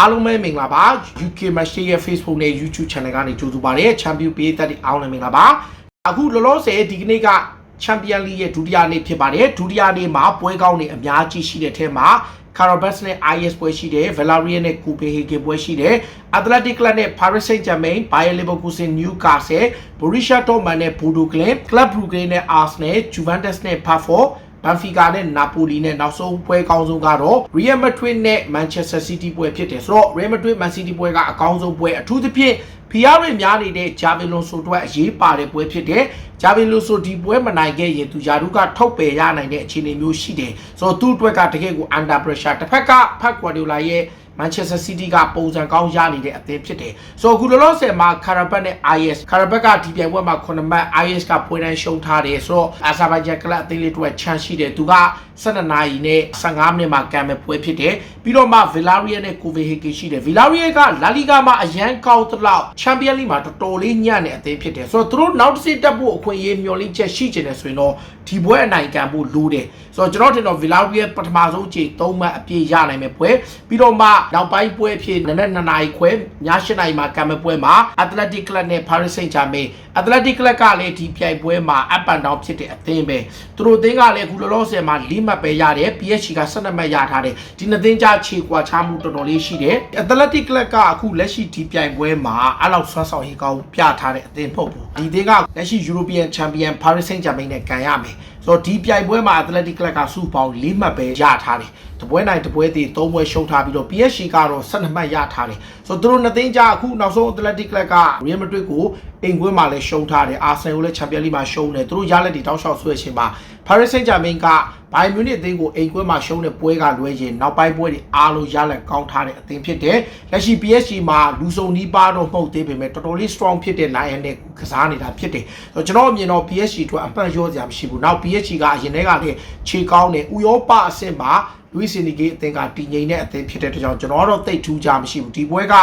အားလုံးပဲမင်္ဂလာပါ UK Match ရဲ့ Facebook နဲ့ YouTube Channel ကနေကြိုဆိုပါရစေ Champion ပေးသက်တဲ့အားလုံးမင်္ဂလာပါအခုလောလောဆယ်ဒီကနေ့က Champion League ရဲ့ဒုတိယနေ့ဖြစ်ပါတယ်ဒုတိယနေ့မှာပွဲကောင်းတွေအများကြီးရှိတဲ့ထဲမှာ Carabas နဲ့ IS ပွဲရှိတယ် Villarreal နဲ့ Copenhagen ပွဲရှိတယ် Athletic Club နဲ့ Paris Saint-Germain Bayer Leverkusen Newcastle Borussia Dortmund နဲ့ Bodo Glimt Club Brugge နဲ့ Arsenal Juventus နဲ့ Pafos ဘန်ဖီကာနဲ့နာပိုလီနဲ့နောက်ဆုံးပွဲကောင်းဆုံးကတော့ Real Madrid နဲ့ Manchester City ပွဲဖြစ်တယ်ဆိုတော့ Real Madrid Man City ပွဲကအကောင်းဆုံးပွဲအထူးသဖြင့်ဖီယာရီများနေတဲ့ဂျာဗီလွန်ဆိုအတွက်အရေးပါတဲ့ပွဲဖြစ်တယ်ဂျာဗီလွန်ဆိုဒီပွဲမနိုင်ခဲ့ရင်သူယာဒူကထုတ်ပယ်ရနိုင်တဲ့အခြေအနေမျိုးရှိတယ်ဆိုတော့သူ့အတွက်ကတကယ်ကို under pressure တစ်ဖက်ကဖ က်ကွာဒီယိုလာရဲ့ Manchester City ကပုံစံကောင်းရနေတဲ့အသင်းဖြစ်တယ်။ဆိုတော့အခုလောလောဆယ်မှာ Karabakh နဲ့ IS Karabakh ကဒီပြိုင်ပွဲမှာ9မှတ် IS ကပွဲတိုင်းရှုံးထားတယ်ဆိုတော့ Azerbaijan ကလပ်အသင်းလေးတွေချန်ရှိတယ်။သူက 12နာရီနဲ့15မိနစ်မှာကံမဲ့ပွဲဖြစ်တယ်။ပြီးတော့မှ Villarreal နဲ့ Copenhagen ရှိတယ်။ Villarreal က La Liga မှာအရန်ကောင်းသလောက် Champions League မှာတော်တော်လေးညံ့တဲ့အသင်းဖြစ်တယ်။ဆိုတော့သူတို့နောက်တစ်ဆင့်တက်ဖို့အခွင့်အရေးမျှော်လင့်ချက်ရှိကျင်တယ်ဆိုရင်တော့ဒီပွဲအနိုင်ကန်ဖို့လိုတယ်။ဆိုတော့ကျွန်တော်ထင်တော့ Villarreal ပထမဆုံးချိန်3မှတ်အပြည့်ရနိုင်မယ်ပွဲပြီးတော့မှနောက်ပိုင်းပွဲအဖြစ်နနက်2နာရီခွဲည7နာရီမှာကံမဲ့ပွဲမှာ Athletic Club နဲ့ Paris Saint-Germain Athletic Club ကလည်းဒီပြိုင်ပွဲမှာ up and down ဖြစ်တဲ့အသင်းပဲသူတို့အသင်းကလည်းအခုလောလောဆယ်မှာ4မှတ်ပဲရတယ် PSG က12မှတ်ရထားတယ်ဒီနှစ်သင်းကြားခြေကွာချမှုတော်တော်လေးရှိတယ် Athletic Club ကအခုလက်ရှိဒီပြိုင်ပွဲမှာအဲ့လောက်ဆွမ်းဆောင်ရေးကောင်းပြထားတဲ့အသင်းမဟုတ်ဘူးဒီသင်းကလက်ရှိ European Champion Paris Saint-Germain နဲ့ကန်ရမယ်ဆိုတော့ဒီပြိုင်ပွဲမှာ Athletic Club ကစုပေါင်း၄မှတ်ပဲရထားတယ်တပွဲနိုင်တပွဲသေး၃ပွဲရှုံးထားပြီးတော့ PSG ကတော့12မှတ်ရထားတယ်ဆိုတော့သူတို့နှစ်သင်းကြားအခုနောက်ဆုံး Athletic Club က Real Madrid ကိုအိမ်ကွင်းမှာလည်းရှုံးထားတယ် Arsenal ကိုလည်း Champions League မှာရှုံးတယ်သူတို့ရလက်တွေတောက်လျှောက်ဆွဲခြင်းမှာ Paris Saint-Germain က Bayern Munich အသင်းကိုအိမ်ကွင်းမှာရှုံးတဲ့ပွဲကလွဲရင်နောက်ပိုင်းပွဲတွေအားလုံးရလက်ကောင်းထားတဲ့အသင်းဖြစ်တယ်လက်ရှိ PSG မှာလူစုံနီးပါးတော့မဟုတ်သေးပေမဲ့တော်တော်လေး strong ဖြစ်တဲ့ Lion နဲ့ကစားနေတာဖြစ်တယ်ဆိုတော့ကျွန်တော်အမြင်တော့ PSG အတွက်အမှတ်ရောစရာမရှိဘူးနောက် PSG ကအရင်တည်းကလည်းခြေကောင်းတယ်ဥရောပအဆင့်မှာ လူးစီနီဂေးအသင်းကတည်ငြိမ်တဲ့အသင်းဖြစ်တဲ့အတွက်ကြောင့်ကျွန်တော်ကတော့တိတ်ထူးကြမရှိဘူးဒီပွဲက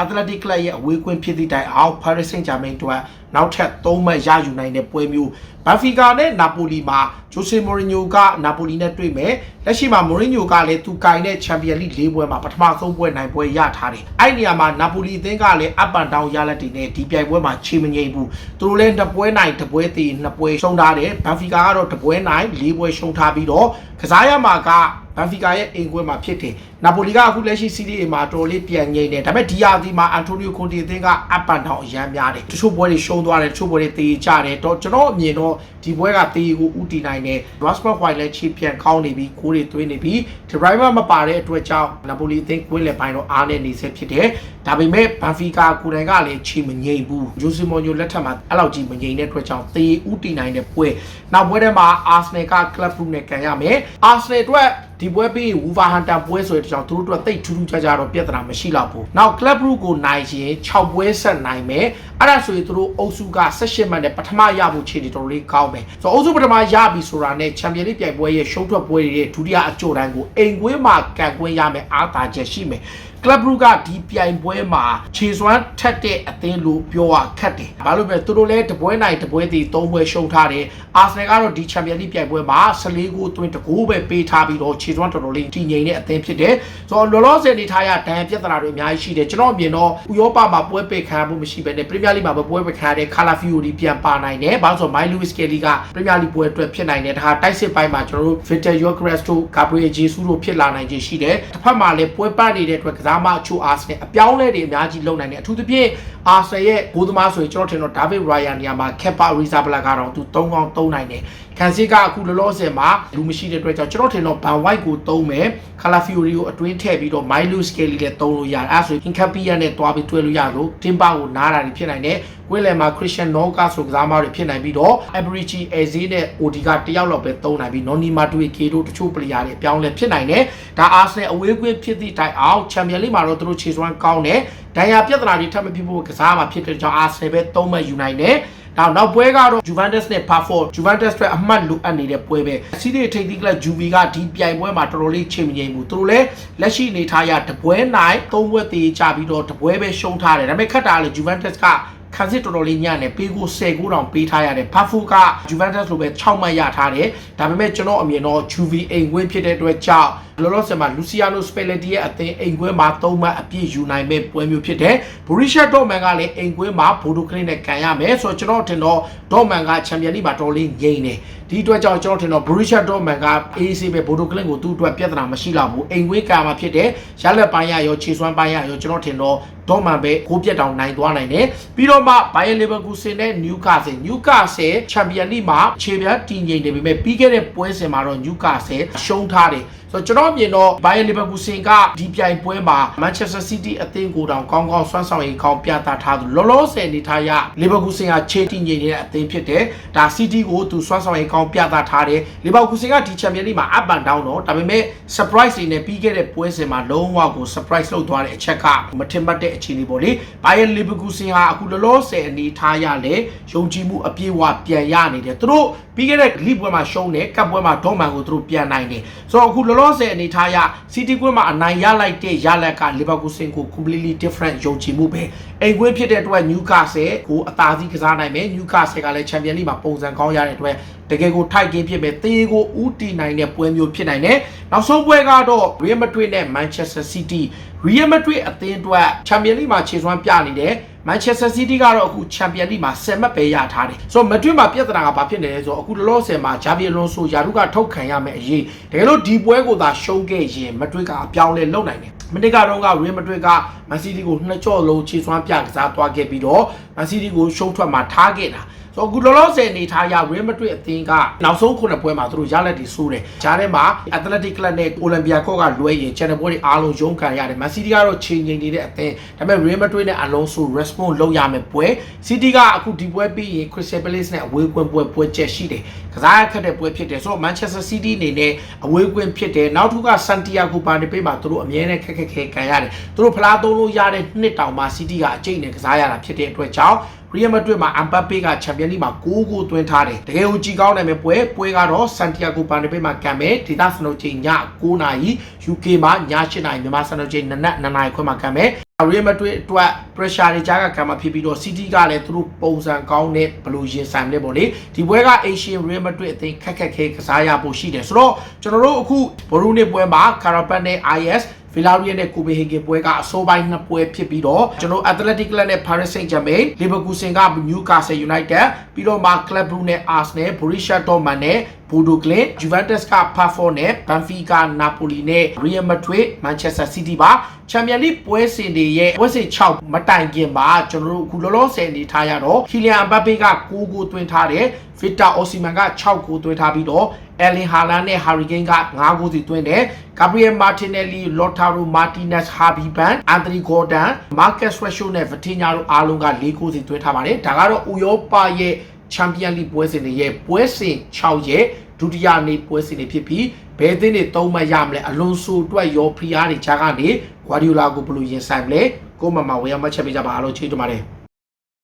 Athletic Club ရဲ့အဝေးကွင်းဖြစ်သည့်တိုင်အောင် Paris Saint-Germain တို့နောက်ထပ်၃မှတ်ရယူနိုင်တဲ့ပွဲမျိုး Benfica နဲ့ Napoli မှာ Jose Mourinho က Napoli နဲ့တွေ့မယ်လက်ရှိမှာ Mourinho ကလည်းသူကင်တဲ့ Champions League ၄ပွဲမှာပထမဆုံးပွဲနိုင်ပွဲရထားတယ်အဲ့ဒီနေရာမှာ Napoli အသင်းကလည်း up and down ရလက်တွေနဲ့ဒီပြိုင်ပွဲမှာချေမငိမ့်ဘူးသူတို့လည်းတစ်ပွဲနိုင်တစ်ပွဲသေးနှစ်ပွဲရှုံးထားတယ် Benfica ကတော့တစ်ပွဲနိုင်၄ပွဲရှုံးထားပြီးတော့ကစားရမှာက ဘန်ဖီကာရဲ့အိမ်ကွင်းမှာဖြစ်တယ်။ နာပိုလီကအခုလက်ရှိစီးရီးမှာတော်တော်လေးပြန်ငိမ့်နေတယ်။ဒါပေမဲ့ဒီယာဒီမှာအန်တိုနီယိုကွန်တီအသင်းကအပန်တောင်အရမ်းများတယ်။တချို့ပွဲတွေရှုံးသွားတယ်တချို့ပွဲတွေတေးကြတယ်။တော့ကျွန်တော်အမြင်တော့ဒီပွဲကတေးကိုဥတီနိုင်တယ်။ Rosberg White လည်းချီပြန်ကောင်းနေပြီကိုးတွေသွင်းနေပြီ။ driver မပါတဲ့အတွက်ကြောင့်နာပိုလီအသင်းကွင်းလယ်ပိုင်းတော့အားနေနေဆဲဖြစ်တယ်။ဒါပေမဲ့ဘန်ဖီကာကိုယ်တိုင်ကလည်းချီမငိမ့်ဘူး။ဂျိုစီမိုညိုလက်ထက်မှာအဲ့လောက်ကြီးမငိမ့်တဲ့အတွက်ကြောင့်တေးဥတီနိုင်တဲ့ပွဲ။နောက်ပွဲထဲမှာ Arsenal က Club Brugge နဲ့ကန်ရမယ်။ Arsenal အတွက်ဒီပွဲပြီးဝူဗာဟန်တန်ပွဲဆိုတဲ့ကြောင့်သူတို့အတွက်တိတ်ထူးထူးခြားခြားတော့ပြဿနာမရှိတော့ဘူး။နောက် Club Brugge ကိုနိုင်ရင်6ပွဲဆက်နိုင်မယ်။အဲ့ဒါဆိုရင်သူတို့အုပ်စုက18မှတ်နဲ့ပထမရဖို့ခြေနေတော်လေးကောင်းမယ်။ဆိုတော့အုပ်စုပထမရပြီဆိုတာနဲ့ Champions League ပြိုင်ပွဲရဲ့ရှုံးထွက်ပွဲတွေရဲ့ဒုတိယအကြိုတိုင်းကိုအိမ်ကွင်းမှာကန်ကွင်းရမယ်အားသာချက်ရှိမယ်။ Club Brugge ကဒီပြိုင်ပွဲမှာခြေစွမ်းထက်တဲ့အသင်းလို့ပြောရခက်တယ်။ဘာလို့လဲသူတို့လည်းတပွဲနိုင်တပွဲတည်၃ပွဲရှုံးထားတယ်။ Arsenal ကတော့ဒီ Champions League ပြိုင်ပွဲမှာ14ဂိုးသွင်းတကူပဲပေးထားပြီးတော့ခြေစွမ်းတော်တော်လေးတည်ငြိမ်တဲ့အသင်းဖြစ်တယ်။ဆိုတော့လောလောဆယ်နေထားရဒဏ်ပြဿနာတွေအများကြီးရှိတယ်။ကျွန်တော်အမြင်တော့ဥရောပမှာပွဲပိတ်ခံရမှုမရှိဘဲနဲ့ Premier League မှာပွဲပိတ်ခံရတဲ့ Calafiori ပြန်ပါနိုင်တယ်။ဘာလို့ဆို My Luis Kelly က Premier League ပွဲအတွက်ဖြစ်နိုင်တယ်။ဒါဟာတိုက်စစ်ပိုင်းမှာကျွန်တော်တို့ Victor Gyökeres တို့ Gabriel Jesus တို့ဖြစ်လာနိုင်ခြင်းရှိတယ်။တစ်ဖက်မှာလည်းပွဲပတ်နေတဲ့အတွက်ကစားမအချို့ Arsenal အပြောင်းလဲတွေအများကြီးလုပ်နိုင်တယ်အထူးသဖြင့် Arsenal ရဲ့ဂိုးသမားဆိုရင်ကျွန်တော်ထင်တော့ David Raya နေရာမှာ Kepa Arrizabalaga ကတော့သူ3ကောင်း3နိုင်တယ်ခံစစ်ကအခုလောလောဆယ်မှာလူမရှိတဲ့အတွက်ကြောင့်ကျွန်တော်ထင်တော့ Van White ကိုသုံးမယ် Calafiori ကိုအတွင်းထည့်ပြီးတော့ Milo Skelly လည်းသုံးလို့ရတယ်အဲဆိုရင် Hinkapia နဲ့တွားပြီးတွဲလို့ရလို့ Timber ကိုနားတာတွေဖြစ်နိုင်တယ် ဝင်းလယ်မှာ Christian Noga ဆိုကစားမတွေဖြစ်နိုင်ပြီးတော့ Abrici Eze နဲ့ Odi ကတယောက်လောက်ပဲသုံးနိုင်ပြီး Noni Madueke တို့တချို့ player တွေအပြောင်းလဲဖြစ်နိုင်တယ်ဒါ Arsenal အဝေးကွင်းဖြစ်သည့်တိုင်အောင် Champions League မှာတော့သူတို့ခြေစွမ်းကောင်းတယ်ဒဏ်ရာပြဿနာတွေထပ်မဖြစ်ဖို့ကစားမှာဖြစ်တဲ့ကြောင့် Arsenal ပဲသုံးမှယူနိုင်တယ်နောက်နောက်ပွဲကတော့ Juventus နဲ့ Paford Juventus အတွက်အမှတ်လိုအပ်နေတဲ့ပွဲပဲစီးရီထိပ်သီးကလပ် Juve ကဒီပြိုင်ပွဲမှာတော်တော်လေးချိန်မငိမ့်ဘူးသူတို့လည်းလက်ရှိအနေထားရတပွဲနိုင်သုံးပွဲတည်ကြပြီးတော့တပွဲပဲရှုံးထားတယ်ဒါပေမဲ့ခက်တာလေ Juventus က ခန်းစစ်တော်တော်လေးညံ့တယ်ပေးကို10ကိုတောင်ပေးထားရတယ်ဘတ်ဖူကဂျူဗန်တက်စ်လိုပဲ6မှတ်ရထားတယ်ဒါပေမဲ့ကျွန်တော်အမြင်တော့ဂျူဗီအိမ်ခွင်းဖြစ်တဲ့အတွက်ကြောင့်လောလောဆယ်မှာလူစီယာနိုစပယ်လက်တီရဲ့အသင်းအိမ်ခွင်းမှာ3မှတ်အပြည့်ယူနိုင်မဲ့ပွဲမျိုးဖြစ်တယ်ဘူရီရှာဒေါ့မန်ကလည်းအိမ်ခွင်းမှာဘိုဒိုကလင်းနဲ့ကန်ရမယ်ဆိုတော့ကျွန်တော်ထင်တော့ဒေါ့မန်ကချန်ပီယံလိမှာတော်လေးငိမ့်တယ် ဒီအတွက်ကြောင့်ကျွန်တော်ထင်တော့ဘူရီရှာဒေါ့မန်က AC ပဲဘိုဒိုကလင်းကိုသူ့အတွက်ပြဿနာမရှိတော့ဘူးအိမ်ခွင်းကန်မှာဖြစ်တယ်ရလက်ပိုင်းရရောခြေစွမ်းပိုင်းရရောကျွန်တော်ထင်တော့ဒေါ့မန်ပဲကိုပြက်တောင်နိုင်သွားနိုင်တယ်ပြီးတော့မှဘိုင်ယန်လီဗာပူးဆင်နဲ့နျူကာဆယ်နျူကာဆယ်ချန်ပီယံလိမှာခြေပြားတည်ငြိမ်နေပေမဲ့ပြီးခဲ့တဲ့ပွဲစဉ်မှာတော့နျူကာဆယ်ရှုံးထားတယ်ဆိုတော့ကျွန်တော်အမြင်တော့ဘိုင်ယန်လီဗာပူးဆင်ကဒီပြိုင်ပွဲမှာမန်ချက်စတာစီးတီးအသင်းကိုတောင်ကောင်းကောင်းဆွမ်းဆောင်ရေးကောင်းပြသထားသူလောလောဆယ်နေထားရလီဗာပူးဆင်ကခြေတည်ငြိမ်နေတဲ့အသင်းဖြစ်တယ်ဒါစီးတီးကိုသူဆွမ်းဆောင်ရေးကောင်းပြသထားတယ်လီဗာပူးဆင်ကဒီချန်ပီယံလိမှာ up and down တော့ဒါပေမဲ့ surprise တွေနဲ့ပြီးခဲ့တဲ့ပွဲစဉ်မှာလုံးဝကို surprise လုပ်သွားတဲ့အချက်ကမထင်မှတ်တဲ့အခြေအနေပေါ့လေဘိုင်ယန်လီဗာပူးဆင်ဟာအခုလောလောဆယ်အနေထားရလေယုံကြည်မှုအပြည့်အဝပြန်ရနေတယ်သူတို့ပြီးခဲ့တဲ့လိပွဲမှာရှုံးတယ်ကပ်ပွဲမှာဒေါမန်ကိုသူတို့ပြန်နိုင်တယ်ဆိုတော့အခုလောလောဆယ်အနေထားရစီးတီးကွင်းမှာအနိုင်ရလိုက်တဲ့ရလက်ကလီဗာပူးဆင်ကို completely different ယုံကြည်မှုပဲအိမ်ကွင်းဖြစ်တဲ့အတွက်နျူကာဆယ်ကိုအသာစီးကစားနိုင်မယ်နျူကာဆယ်ကလည်းချန်ပီယံလိမှာပုံစံကောင်းရတဲ့အတွက် တကယ်ကိုထိုက်ကင်းဖြစ်မယ်တေးကိုဥတီနိုင်တဲ့ပွဲမျိုးဖြစ်နိုင်တယ်နောက်ဆုံးပွဲကတော့ Real Madrid နဲ့ Manchester City Real Madrid အသင်းအတွက်ချန်ပီယံလိမှာခြေစွမ်းပြနေတယ် Manchester City ကတော့အခု Champions League မှာ10မှတ်ပဲရထားတယ်။ဆိုတော့ Madrid မှာပြဿနာကဘာဖြစ်နေလဲဆိုတော့အခုလောလောဆယ်မှာ Xabi Alonso ယာရုကထုတ်ခံရမယ်အရေးတကယ်လို့ဒီပွဲကိုသာရှုံးခဲ့ရင် Madrid ကအပြောင်းလဲလုပ်နိုင်တယ်။မနစ်ကတော့က Real Madrid က Man City ကိုနှစ်ကြော့လုံးခြေစွမ်းပြကစားသွားခဲ့ပြီးတော့ Man City ကိုရှုံးထွက်မှာထားခဲ့တာ။ဆိုတော့အခုလောလောဆယ်အနေထားရ Real Madrid အသင်းကနောက်ဆုံးခုနှစ်ပွဲမှာသူတို့ရလက်တွေစိုးတယ်။ဂျားထဲမှာ Athletic Club နဲ့ Olympiacos ကလွဲရင် Channel ပွဲတွေအားလုံးရုန်းကန်ရတယ်။ Man City ကတော့ချိန်ချိန်နေတဲ့အသင်းဒါပေမဲ့ Real Madrid နဲ့ Alonso response လုပ်ရမယ်ပွဲ City ကအခုဒီပွဲပြီးရင် Crystal Palace နဲ့အဝေးကွင်းပွဲပွဲချက်ရှိတယ်။ကစားရခက်တဲ့ပွဲဖြစ်တယ်ဆိုတော့ Manchester City အနေနဲ့အဝေးကွင်းဖြစ်တယ်။နောက်တစ်ခုက Santiago Bernabeu မှာသူတို့အမြဲတမ်းခက်ခက်ခဲခံရတယ်။သူတို့ဖလားသုံးလို့ရတဲ့နှစ်တောင်မှ City ကအကျိတ်နဲ့ကစားရတာဖြစ်တဲ့အတွက်ကြောင့် Real Madrid မှာ Mbappe က Champions League မှာ6ဂိုးသွင်းထားတယ်တကယ်ကိုကြည်ကောင်းနိုင်မယ်ပွဲပွဲကတော့ Santiago Bernabeu မှာကံမယ်ဒေသစံတော်ချိန်ည9နာရီ UK မှာည8နာရီမြန်မာစံတော်ချိန်နနက်9နာရီခွဲမှာကံမယ် Real Madrid အတွက် pressure တွေကြားကကံမှာဖြစ်ပြီးတော့ City ကလည်းသူတို့ပုံစံကောင်းတဲ့ဘလို့ရင်ဆိုင်လဲပေါ့လေဒီပွဲက Asian Real Madrid အသင်းခက်ခက်ခဲကစားရဖို့ရှိတယ်ဆိုတော့ကျွန်တော်တို့အခုဘရူးနေ့ပွဲမှာ Carabao နဲ့ IS ဗီလာရီယယ်နဲ့ကိုပင်ဟေဂင်ပွဲကအစိုးပိုင်းနှစ်ပွဲဖြစ်ပြီးတော့ကျွန်တော် Athletic Club နဲ့ Paris Saint-Germain Leverkusen က Newcastle United ပြီးတော့မှ Club Brugge နဲ့ Arsenal Borussia Dortmund နဲ့ Bodo Glimt Juventus က Pafon နဲ့ Benfica Napoli နဲ့ Real Madrid Manchester City ပါ Champions League ပွဲစဉ်တွေရဲ့ပွဲစဉ်6မတိုင်ခင်မှာကျွန်တော်တို့အခုလောလောဆယ်အနေထားရတော့ Kylian Mbappe က9ဂိုးသွင်းထားတယ် Victor Osimhen က6ဂိုးသွင်းထားပြီးတော့ Erling Haaland နဲ့ Harry Kane က9ဂိုးစီသွင်းတယ် Gabriel Martinelli Lautaro Martinez Harvey Barnes Anthony Gordon Marcus Rashford နဲ့ Vitinha တို့အားလုံးက4ဂိုးစီသွင်းထားပါတယ်ဒါကတော့ဥရောပရဲ့ Champions League ပွဲစဉ်တွေရဲ့ပွဲစဉ်6ရဲ့ဒုတိယနေ့ပွဲစဉ်တွေဖြစ်ပြီးဘယ်သင်းတွေသုံးမှတ်ရမလဲအလွန်ဆိုအတွက်ရောဖရီအားတွေခြားကနေဂွာဒီယိုလာကိုဘယ်လိုရင်ဆိုင်မလဲကိုမမဝေယမချက်ပေးကြပါအားလုံးချေးကြပါတယ်